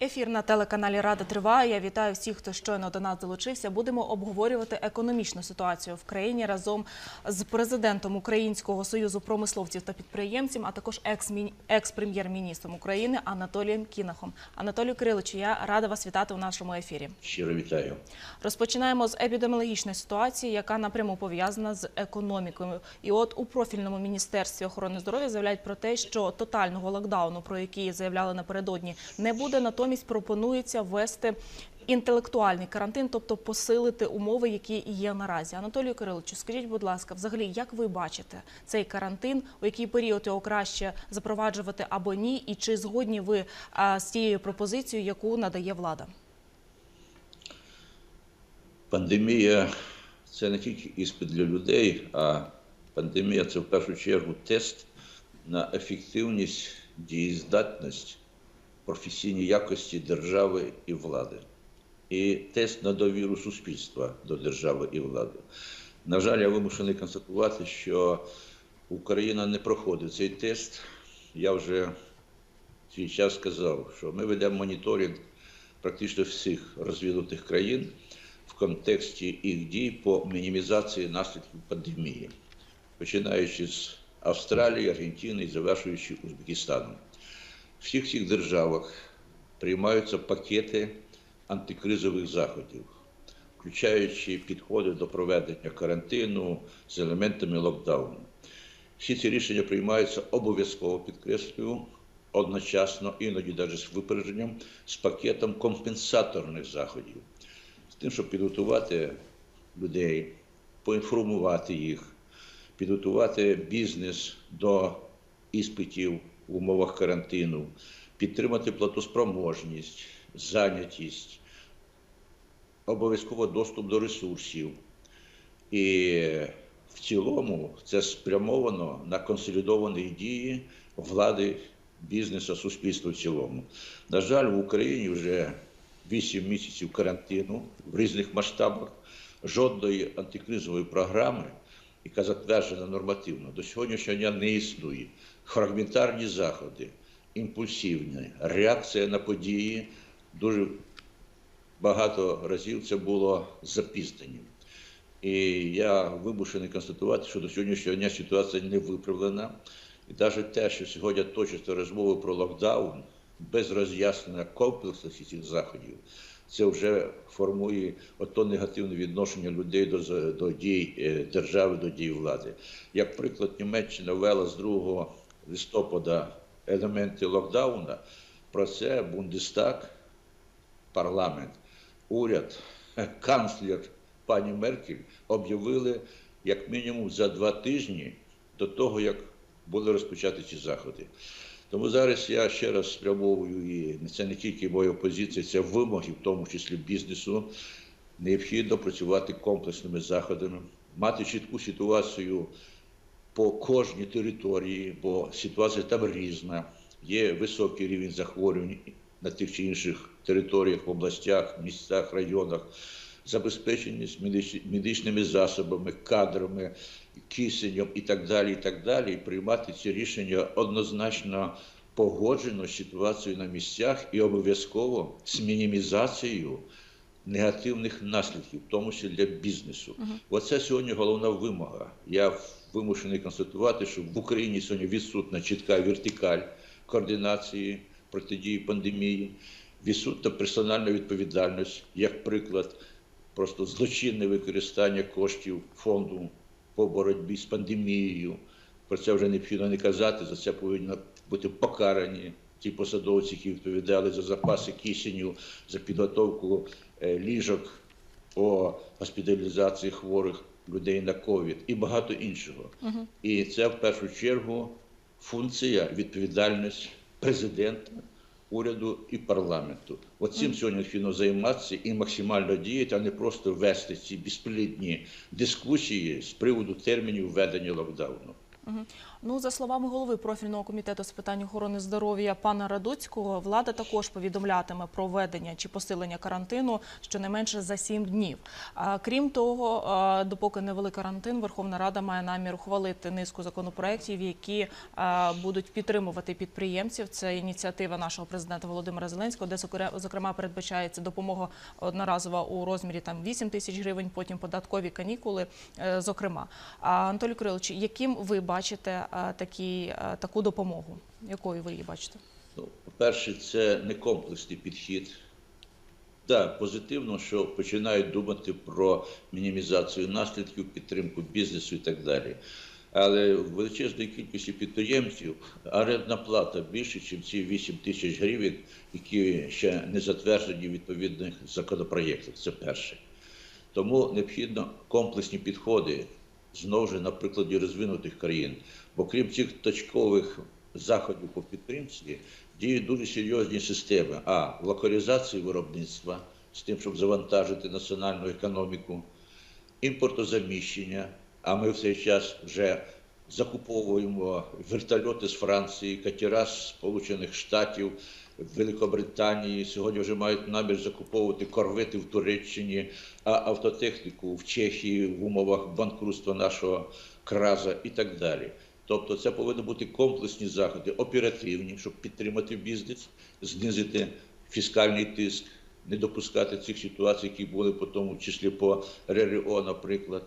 Ефір на телеканалі Рада триває. Я вітаю всіх, хто щойно до нас долучився. Будемо обговорювати економічну ситуацію в країні разом з президентом Українського союзу промисловців та підприємців, а також екс-прем'єр-міністром України Анатолієм Кінахом. Анатолію Кириловичу, я рада вас вітати у нашому ефірі. Щиро вітаю. Розпочинаємо з епідеміологічної ситуації, яка напряму пов'язана з економікою. І от у профільному міністерстві охорони здоров'я заявляють про те, що тотального локдауну, про який заявляли напередодні, не буде. Натомість пропонується ввести інтелектуальний карантин, тобто посилити умови, які є наразі. Анатолію Кириловичу, скажіть, будь ласка, взагалі, як ви бачите цей карантин, у який період його краще запроваджувати або ні, і чи згодні ви з тією пропозицією, яку надає влада? Пандемія це не тільки іспит для людей, а пандемія це в першу чергу тест на ефективність, дієздатність, професійні якості держави і влади. І тест на довіру суспільства до держави і влади. На жаль, я вимушений констатувати, що Україна не проходить цей тест. Я вже свій час сказав, що ми ведемо моніторинг практично всіх розвинутих країн в контексті їх дій по мінімізації наслідків пандемії, починаючи з Австралії, Аргентини і завершуючи Узбекистаном. Всіх цих державах приймаються пакети антикризових заходів, включаючи підходи до проведення карантину з елементами локдауну. Всі ці рішення приймаються обов'язково підкреслюю, одночасно, іноді навіть з випередженням, з пакетом компенсаторних заходів, з тим, щоб підготувати людей, поінформувати їх, підготувати бізнес до іспитів в умовах карантину, підтримати платоспроможність, зайнятість, обов'язково доступ до ресурсів. І в цілому це спрямовано на консолідовані дії влади, бізнесу, суспільства в цілому. На жаль, в Україні вже 8 місяців карантину в різних масштабах, жодної антикризової програми, яка затверджена нормативно, до сьогоднішнього дня не існує. Фрагментарні заходи, імпульсивні, реакція на події дуже багато разів це було запізненням. І я вимушений констатувати, що до сьогоднішнього дня ситуація не виправлена. І навіть те, що сьогодні точаться розмови про локдаун без роз'яснення комплексності цих заходів, це вже формує ото негативне відношення людей до, до дій е, держави, до дій влади. Як приклад, Німеччина ввела з 2 листопада елементи локдауна. Про це Бундестаг, парламент, уряд, канцлер пані Меркель об'явили як мінімум за два тижні до того, як були розпочаті ці заходи. Тому зараз я ще раз спрямовую і це не тільки моя позиція, це вимоги, в тому числі бізнесу. Необхідно працювати комплексними заходами, мати чітку ситуацію по кожній території, бо ситуація там різна. Є високий рівень захворювань на тих чи інших територіях, областях, містах, районах, забезпеченість медичними засобами, кадрами, кисенем і так далі, і так далі, і приймати ці рішення однозначно погоджено з ситуацією на місцях і обов'язково з мінімізацією негативних наслідків, в тому числі для бізнесу. Оце сьогодні головна вимога. Я вимушений констатувати, що в Україні сьогодні відсутна чітка вертикаль координації протидії пандемії, відсутна персональна відповідальність, як приклад, просто злочинне використання коштів фонду по боротьбі з пандемією. Про це вже необхідно не казати, за це повинні бути покарані ті посадовці, які відповідали за запаси кисеню, за підготовку е, ліжок по госпіталізації хворих людей на ковід і багато іншого. І це в першу чергу функція, відповідальність президента, уряду і парламенту. Оцим цим сьогодні необхідно займатися і максимально діяти, а не просто вести ці безплідні дискусії з приводу термінів введення локдауну. Ну, за словами голови профільного комітету з питань охорони здоров'я пана Радуцького, влада також повідомлятиме про введення чи посилення карантину щонайменше за сім днів. А, крім того, допоки не ввели карантин, Верховна Рада має намір ухвалити низку законопроєктів, які будуть підтримувати підприємців. Це ініціатива нашого президента Володимира Зеленського, де зокре- зокрема передбачається допомога одноразова у розмірі там 8 тисяч гривень, потім податкові канікули. е, Зокрема, Анатолій Кирилович, яким ви бачите такі, таку допомогу? Якою ви її бачите? Ну, по-перше, це не комплексний підхід. Так, позитивно, що починають думати про мінімізацію наслідків, підтримку бізнесу і так далі. Але в величезної кількості підприємців орендна плата більше, ніж ці 8 тисяч гривень, які ще не затверджені в відповідних законопроєктах. Це перше. Тому необхідно комплексні підходи знову ж на прикладі розвинутих країн. Бо крім цих точкових заходів по підтримці, діють дуже серйозні системи. А локалізації виробництва з тим, щоб завантажити національну економіку, імпортозаміщення. А ми в цей час вже закуповуємо вертольоти з Франції, катера з Сполучених Штатів, Великобританії. Сьогодні вже мають намір закуповувати корвети в Туреччині, а автотехніку в Чехії в умовах банкрутства нашого краза і так далі. Тобто це повинні бути комплексні заходи, оперативні, щоб підтримати бізнес, знизити фіскальний тиск, не допускати цих ситуацій, які були по тому числі по РРО, наприклад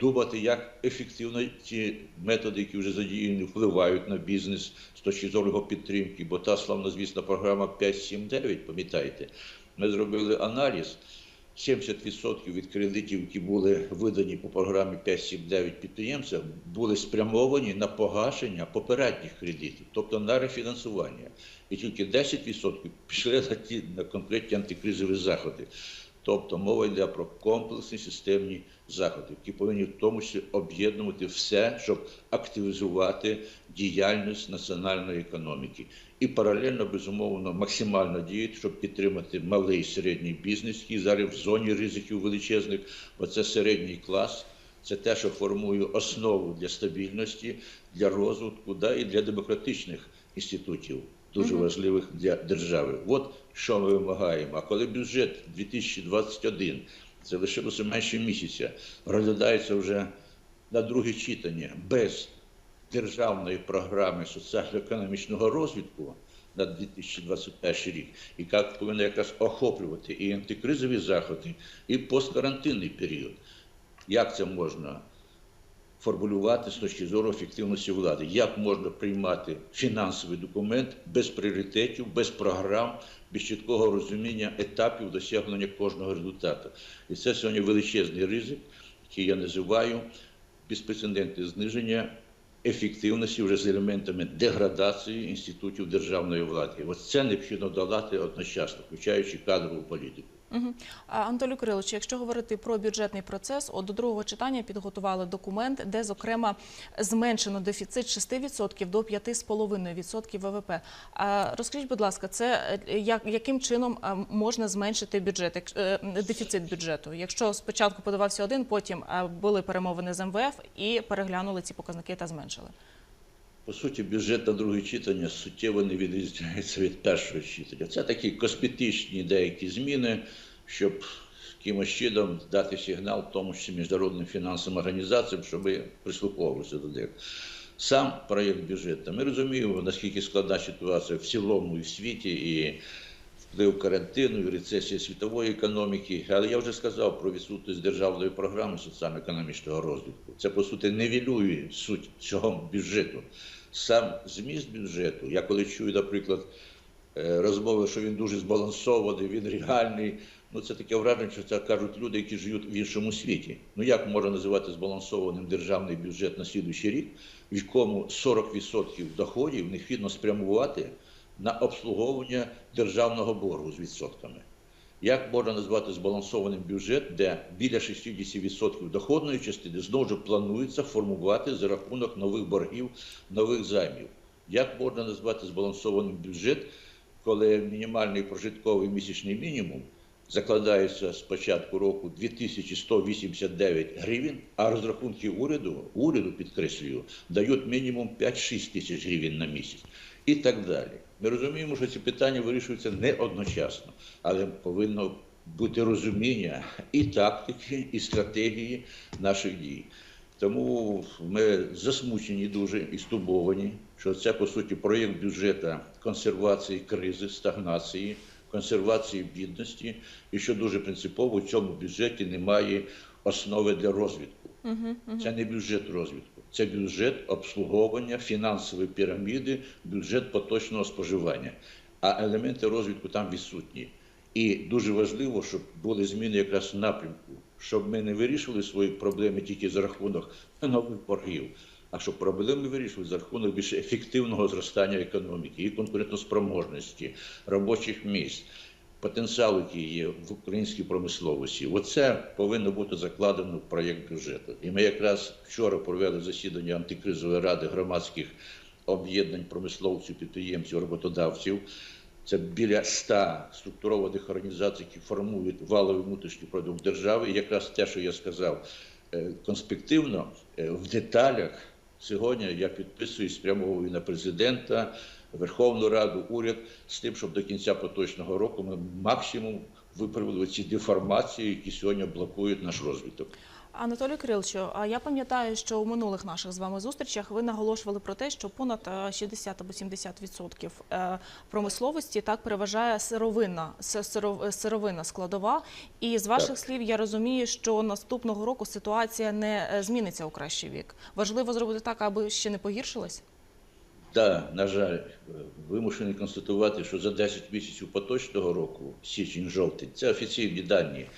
думати, як ефективно ці методи, які вже задіяні, впливають на бізнес з точки зору його підтримки. Бо та славнозвісна програма 5.7.9, пам'ятаєте, ми зробили аналіз. 70% від кредитів, які були видані по програмі 5.7.9 підприємцям, були спрямовані на погашення попередніх кредитів, тобто на рефінансування. І тільки 10% пішли на ті на конкретні антикризові заходи. Тобто мова йде про комплексні системні заходи, які повинні в тому числі об'єднувати все, щоб активізувати діяльність національної економіки. І паралельно, безумовно, максимально діяти, щоб підтримати малий і середній бізнес, який зараз в зоні ризиків величезних, бо це середній клас. Це те, що формує основу для стабільності, для розвитку да, і для демократичних інститутів, дуже важливих для держави. От що ми вимагаємо. А коли бюджет 2021, це лишилося менше місяця, розглядається вже на друге читання без державної програми соціально-економічного розвитку на 2021 рік, яка повинна якраз охоплювати і антикризові заходи, і посткарантинний період. Як це можна формулювати з точки зору ефективності влади? Як можна приймати фінансовий документ без пріоритетів, без програм, без чіткого розуміння етапів досягнення кожного результату? І це сьогодні величезний ризик, який я називаю безпрецедентне зниження ефективності вже з елементами деградації інститутів державної влади. Ось це необхідно долати одночасно, включаючи кадрову політику. Угу. Анатолій Кирилович, якщо говорити про бюджетний процес, до другого читання підготували документ, де, зокрема, зменшено дефіцит з 6% до 5,5% ВВП. Розкажіть, будь ласка, це е, як, яким чином е, можна зменшити бюджет, е, дефіцит бюджету? Якщо спочатку подавався один, потім були перемовини з МВФ і переглянули ці показники та зменшили. По суті, бюджет на друге читання суттєво не відрізняється від першого читання. Це такі косметичні деякі зміни, щоб якимось чином дати сигнал, тому числі міжнародним фінансовим організаціям, щоб прислуховувалися до них. Сам проєкт бюджету. Ми розуміємо, наскільки складна ситуація в цілому і в світі, і вплив карантину, і рецесія світової економіки. Але я вже сказав про відсутність державної програми соціально-економічного розвитку. Це, по суті, невілює суть цього бюджету. Сам зміст бюджету, я коли чую, наприклад, е, розмови, що він дуже збалансований, він реальний. Ну, це таке враження, що це кажуть люди, які живуть в іншому світі. Ну як можна називати збалансованим державний бюджет на слідуючий рік, в якому 40% доходів необхідно спрямувати на обслуговування державного боргу з відсотками? Як можна назвати збалансованим бюджет, де біля 60% доходної частини знову ж планується формувати за рахунок нових боргів, нових займів? Як можна назвати збалансованим бюджет, коли мінімальний прожитковий місячний мінімум закладається з початку року 2189 гривень, а розрахунки уряду, уряду підкреслюю, дають мінімум 5-6 тисяч гривень на місяць і так далі. Ми розуміємо, що ці питання вирішуються не одночасно, але повинно бути розуміння і тактики, і стратегії наших дій. Тому ми засмучені дуже і стурбовані, що це по суті проєкт бюджету консервації кризи, стагнації, консервації бідності, і що дуже принципово в цьому бюджеті немає основи для розвитку. Це не бюджет розвитку, це бюджет обслуговування фінансової піраміди, бюджет поточного споживання. А елементи розвитку там відсутні. І дуже важливо, щоб були зміни якраз в напрямку, щоб ми не вирішували свої проблеми тільки за рахунок нових боргів, а щоб проблеми вирішували за рахунок більш ефективного зростання економіки, і конкурентоспроможності, робочих місць, потенціал, який є в українській промисловості. Оце повинно бути закладено в проєкт бюджету. І ми якраз вчора провели засідання антикризової ради громадських об'єднань промисловців, підприємців, роботодавців. Це біля ста структурованих організацій, які формують валовий внутрішній продукт держави. І якраз те, що я сказав, е, конспективно е, в деталях сьогодні я підписую спрямовую на президента, Верховну Раду, уряд з тим, щоб до кінця поточного року ми максимум виправили ці деформації, які сьогодні блокують наш розвиток. Анатолій Кириловичу, а я пам'ятаю, що у минулих наших з вами зустрічах ви наголошували про те, що понад е, 60 або 70 відсотків е, промисловості так переважає сировинна с- сиров- сировинна складова. І з ваших Так. слів я розумію, що наступного року ситуація не е, зміниться у кращий вік. Важливо зробити так, аби ще не погіршилась. Так, на жаль, е, вимушений констатувати, що за 10 місяців поточного року, січень-жовтень, це офіційні дані, е,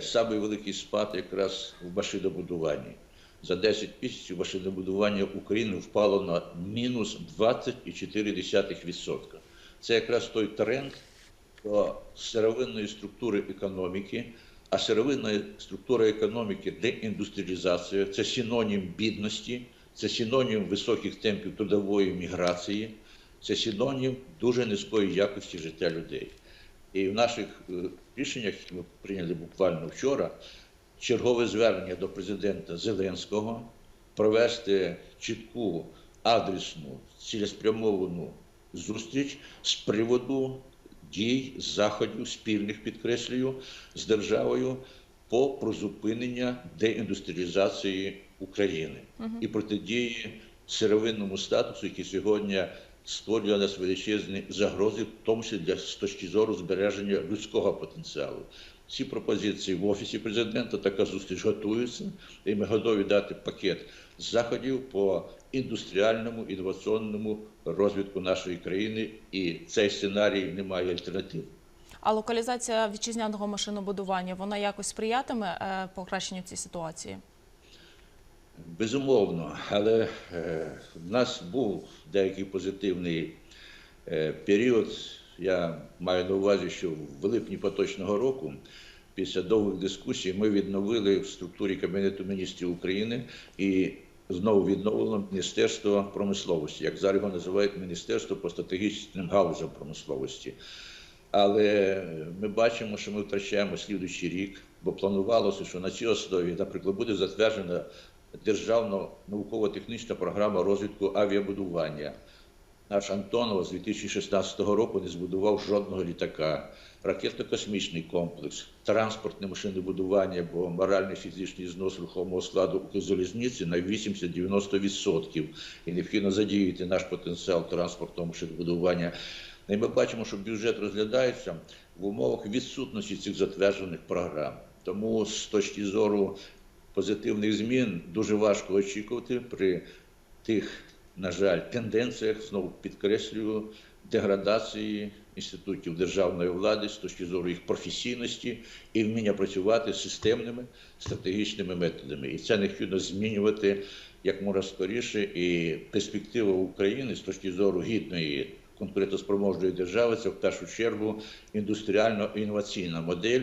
самий великий спад якраз в машинобудуванні. За 10 місяців машинобудування України впало на мінус 20,4%. Це якраз той тренд до сировинної структури економіки, а сировинна структура економіки деіндустріалізація це синонім бідності, це синонім високих темпів трудової міграції, це синонім дуже низької якості життя людей. І в наших рішеннях, які ми прийняли буквально вчора, чергове звернення до президента Зеленського провести чітку, адресну, цілеспрямовану зустріч з приводу дій, заходів спільних, підкреслюю, з державою по призупинення деіндустріалізації України і протидії сировинному статусу, який сьогодні створює нас величезні загрози, в тому числі для з точки зору збереження людського потенціалу. Ці пропозиції в офісі президента така зустріч готується, і ми готові дати пакет заходів по індустріальному інноваційному розвитку нашої країни, і цей сценарій не має альтернатив. А локалізація вітчизняного машинобудування вона якось сприятиме е, покращенню цієї ситуації? Безумовно, але е, в нас був деякий позитивний е, період. Я маю на увазі, що в липні поточного року, після довгих дискусій, ми відновили в структурі Кабінету міністрів України і знову відновлено Міністерство промисловості, як зараз його називають Міністерство по стратегічним галузям промисловості. Але ми бачимо, що ми втрачаємо слідуючий рік, бо планувалося, що на цій основі, наприклад, буде затверджена державна науково-технічна програма розвитку авіабудування. Наш Антонов з 2016 року не збудував жодного літака, ракетно-космічний комплекс, транспортне машинобудування, бо моральний фізичний знос рухомого складу Укрзалізниці на 80-90%. І необхідно задіяти наш потенціал транспортного машинобудування. І ми бачимо, що бюджет розглядається в умовах відсутності цих затверджених програм. Тому з точки зору позитивних змін дуже важко очікувати при тих, на жаль, тенденціях, знову підкреслюю, деградації інститутів державної влади з точки зору їх професійності і вміння працювати з системними стратегічними методами. І це необхідно змінювати як можна скоріше. І перспектива України з точки зору гідної конкурентоспроможної держави це в першу чергу індустріально-інноваційна модель,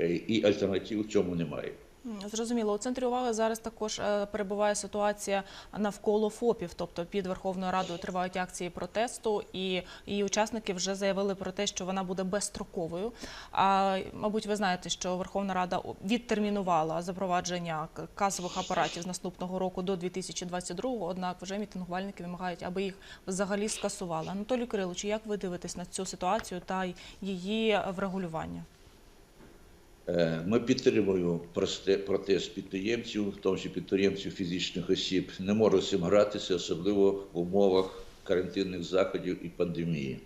е, і альтернатив цьому немає. Зрозуміло. У центрі уваги зараз також е, перебуває ситуація навколо ФОПів, тобто під Верховною Радою тривають акції протесту, і її учасники вже заявили про те, що вона буде безстроковою. А мабуть, ви знаєте, що Верховна Рада відтермінувала запровадження касових апаратів з наступного року до 2022, однак вже мітингувальники вимагають, аби їх взагалі скасували. Анатолій Кирилович, як ви дивитесь на цю ситуацію та її врегулювання? Е, Ми підтримуємо протест підприємців, в тому числі підприємців фізичних осіб. Не можуть з цим гратися, особливо в умовах карантинних заходів і пандемії.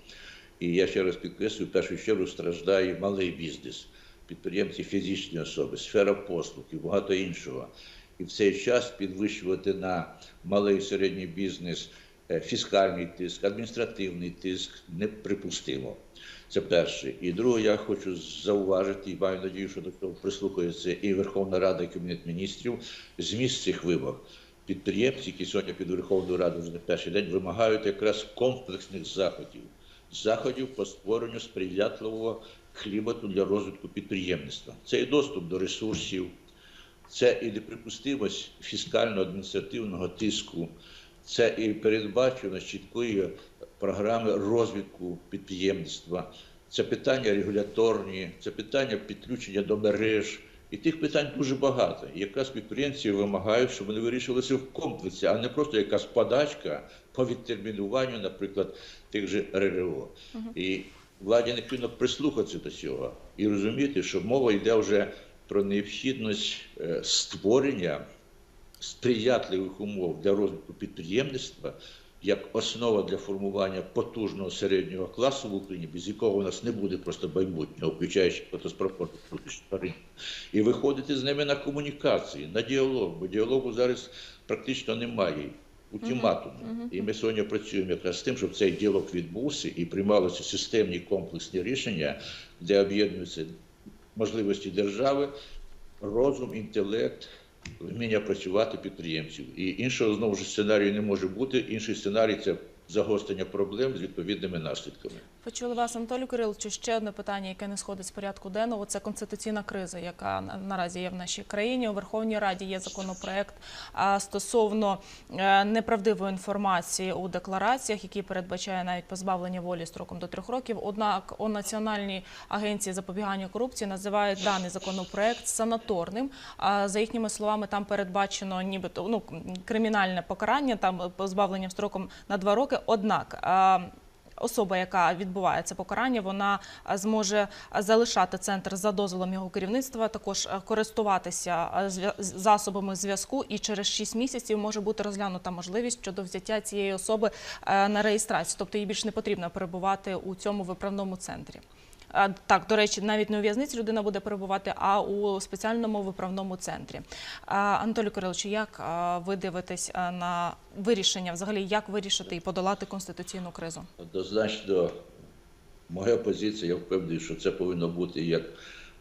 І я ще раз підкреслюю, в першу чергу страждає малий бізнес, підприємці фізичні особи, сфера послуг і багато іншого. І в цей час підвищувати на малий і середній бізнес е, фіскальний тиск, адміністративний тиск неприпустимо. Це перше. І друге, я хочу зауважити, і маю надію, що до цього прислухається і Верховна Рада, і Кабінет міністрів, зміст цих вимог. Підприємці, які сьогодні під Верховною Радою вже не перший день, вимагають якраз комплексних заходів, заходів по створенню сприятливого клімату для розвитку підприємництва. Це і доступ до ресурсів, це і неприпустимость фіскально-адміністративного тиску, це і передбаченість чіткої програми розвитку підприємництва, це питання регуляторні, це питання підключення до мереж. І тих питань дуже багато. І якраз підприємці вимагають, щоб вони вирішувалися в комплексі, а не просто якась подачка по відтермінуванню, наприклад, тих же РРО. І владі необхідно прислухатися до цього і розуміти, що мова йде вже про необхідність е, створення сприятливих умов для розвитку підприємництва як основа для формування потужного середнього класу в Україні, без якого у нас не буде просто майбутнього, включаючи фотоспропорцію тварин, і виходити з ними на комунікації, на діалог, бо діалогу зараз практично немає. Ультиматуму. І ми сьогодні працюємо якраз з тим, щоб цей діалог відбувся і приймалися системні комплексні рішення, де об'єднуються можливості держави, розум, інтелект, вміння працювати підприємців. І іншого знову ж сценарію не може бути. Інший сценарій це загострення проблем з відповідними наслідками. Почули вас, Анатолій Кирилович. Ще одне питання, яке не сходить з порядку денного. Це конституційна криза, яка наразі є в нашій країні. У Верховній Раді є законопроект стосовно е, неправдивої інформації у деклараціях, який передбачає навіть позбавлення волі строком до трьох років. Однак у Національній агенції запобігання корупції називають даний законопроект санаторним. А за їхніми словами, там передбачено нібито ну кримінальне покарання, там позбавлення строком на два роки. Однак. Особа, яка відбуває це покарання, вона зможе залишати центр за дозволом його керівництва, також користуватися а, засобами зв'язку, і через 6 місяців може бути розглянута можливість щодо взяття цієї особи е, на реєстрацію. Тобто їй більш не потрібно перебувати у цьому виправному центрі. Так, до речі, навіть не у в'язниці людина буде перебувати, а у спеціальному виправному центрі. Анатолій Кирилович, як ви дивитесь на вирішення, взагалі, як вирішити і подолати конституційну кризу? Однозначно, моя позиція, я впевнений, що це повинно бути як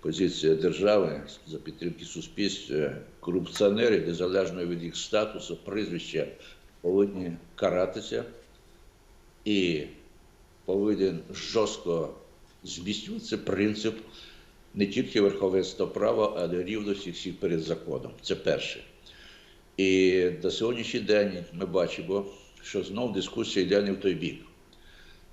позиція держави за підтримки суспільства. Корупціонери, незалежно від їх статусу, прізвища, повинні каратися і повинен жорстко зміцнюватися принцип не тільки верховенства права, а й рівності всіх перед законом. Це перше. І до сьогоднішній день ми бачимо, що знов дискусія йде не в той бік.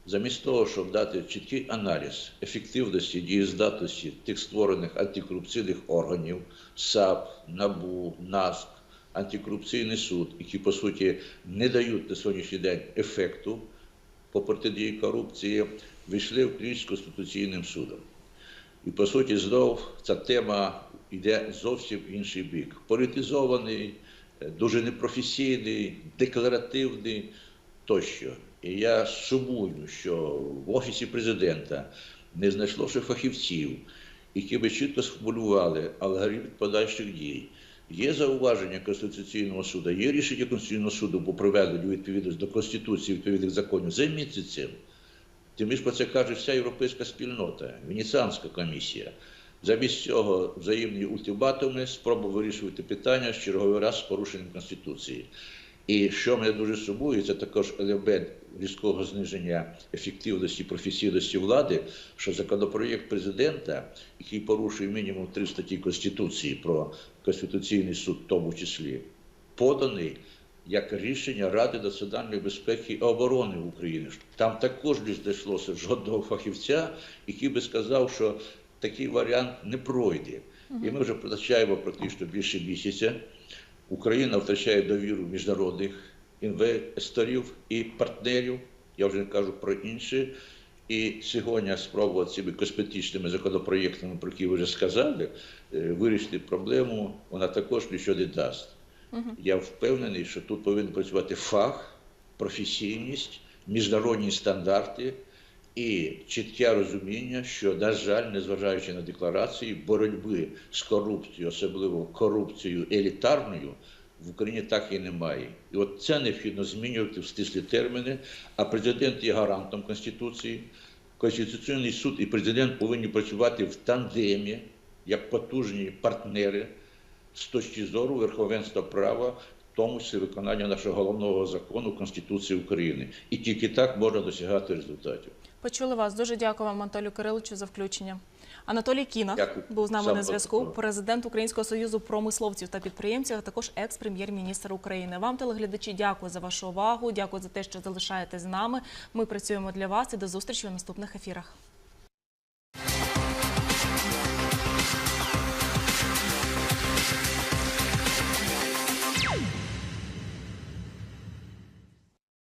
Замість того, щоб дати чіткий аналіз ефективності, дієздатності тих створених антикорупційних органів, САП, НАБУ, НАСК, антикорупційний суд, які по суті не дають на сьогоднішній день ефекту по протидії корупції, вийшли в кліч з Конституційним судом. І по суті, знов ця тема йде зовсім інший бік. Політизований, е, дуже непрофесійний, декларативний тощо. І я сумую, що в офісі президента не знайшлося фахівців, які би чітко сформулювали алгоритм подальших дій. Є зауваження Конституційного суду, є рішення Конституційного суду по проведенню відповідності до Конституції відповідних законів. Займіться цим. Тим більше про це каже вся європейська спільнота, Венеціанська комісія. Замість цього взаємні ультиматуми, спроба вирішувати питання з черговий раз з порушенням Конституції. І що мене дуже сумує, це також елемент різкого зниження ефективності професійності влади, що законопроєкт президента, який порушує мінімум три статті Конституції про Конституційний суд, в тому числі, поданий як рішення Ради національної безпеки і оборони в Україні. Там також не знайшлося жодного фахівця, який би сказав, що такий варіант не пройде. І ми вже втрачаємо практично більше місяця. Україна втрачає довіру міжнародних інвесторів і партнерів. Я вже не кажу про інші. І сьогодні спробувати цими косметичними законопроєктами, про які ви вже сказали, е, вирішити проблему, вона також нічого не дасть. Я впевнений, що тут повинен працювати фах, професійність, міжнародні стандарти і чітке розуміння, що, на жаль, незважаючи на декларації, боротьби з корупцією, особливо корупцією елітарною, в Україні так і немає. І от це необхідно змінювати в стислі терміни. А президент є гарантом Конституції. Конституційний суд і президент повинні працювати в тандемі як потужні партнери з точки зору верховенства права, в тому числі виконання нашого головного закону Конституції України. І тільки так можна досягати результатів. Почули вас. Дуже дякую вам, Анатолію Кириловичу, за включення. Анатолій Кінах Дякую. був з нами Сам на зв'язку. Президент Українського союзу промисловців та підприємців, а також екс-прем'єр-міністр України. Вам, телеглядачі, дякую за вашу увагу. Дякую за те, що залишаєтесь з нами. Ми працюємо для вас і до зустрічі у наступних ефірах.